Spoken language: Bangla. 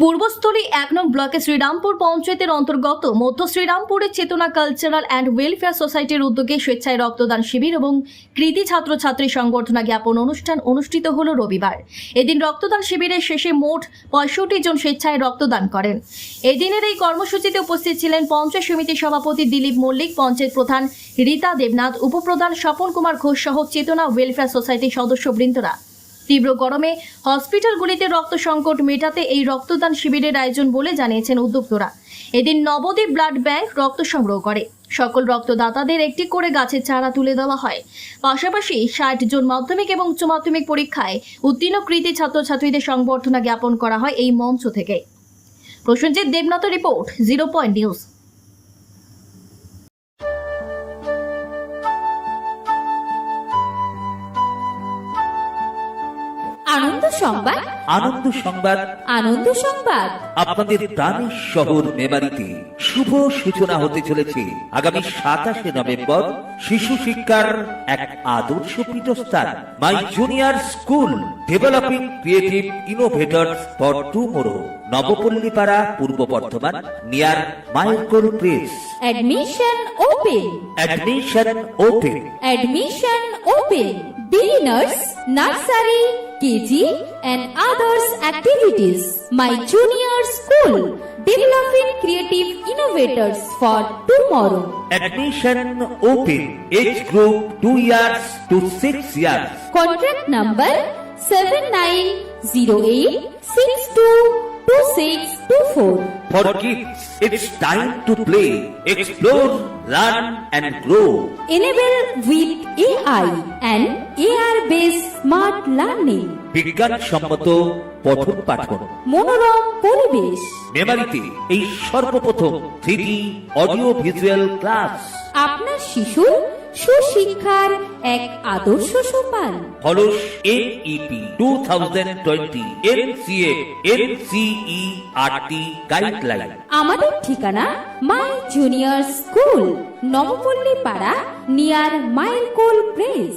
পূর্বস্থলী এক নং ব্লকে শ্রীরামপুর পঞ্চায়েতের অন্তর্গত মধ্য শ্রীরামপুরে চেতনা কালচারাল অ্যান্ড ওয়েলফেয়ার সোসাইটির উদ্যোগে স্বেচ্ছায় রক্তদান শিবির এবং কৃতি ছাত্রছাত্রী সংগঠনা জ্ঞাপন অনুষ্ঠান অনুষ্ঠিত হল রবিবার। এদিন রক্তদান শিবিরের শেষে মোট পঁয়ষট্টি জন স্বেচ্ছায় রক্তদান করেন। এদিনের এই কর্মসূচিতে উপস্থিত ছিলেন পঞ্চায়েত সমিতির সভাপতি দিলীপ মল্লিক, পঞ্চায়েত প্রধান রীতা দেবনাথ, উপপ্রধান স্বপন কুমার ঘোষ সহ চেতনা ওয়েলফেয়ার সোসাইটির সদস্যবৃন্দরা। তীব্র গরমে হসপিটালগুলিতে রক্ত সংকট মেটাতে এই রক্তদান শিবিরের আয়োজন বলে জানিয়েছেন উদ্যোক্তরা। এদিন নবদ্বীপ ব্লাড ব্যাংক রক্ত সংগ্রহ করে। সকল রক্তদাতাদের একটি করে গাছের চারা তুলে দেওয়া হয়। পাশাপাশি ষাট জন মাধ্যমিক এবং উচ্চ মাধ্যমিক পরীক্ষায় উত্তীর্ণ কৃতি ছাত্রছাত্রীদের সংবর্ধনা জ্ঞাপন করা হয় এই মঞ্চ থেকে। Prosenjit Debnath report, zero point news. আনন্দ সংবাদ। আনন্দ সংবাদ। আনন্দ সংবাদ। আপনাদের দামি শহর মেমারিতে শুভ সূচনা হতে চলেছে। আগামী সাতাশে নভেম্বর শিশু শিক্ষার এক আদর্শ পীঠস্থান my junior school developing creative innovators for tomorrow Nabapallipara Purba Bardhaman near Michael press admission open admission open admission open beginners nursery KG and others activities my junior school developing creative innovators for tomorrow. Admission open. Age group 2 years to 6 years. Contract number 7908622624. For kids, it's time to play, explore, learn and grow. Enable with AI and AR-based smart learning. বিজ্ঞানসম্মত পঠন পাঠন। মনোরম পরিবেশ। মেমারিতে এই সর্বপ্রথম থ্রি অডিও ভিজুয়াল ক্লাস আপনার শিশু সুশিক্ষার এক আদর্শ সোপান follows NEP two thousand twenty NCA NCE RT guideline আমাদের ঠিকানা মাই জুনিয়র স্কুল নবপল্লী পাড়া নিয়ার মাইলকোল প্রেস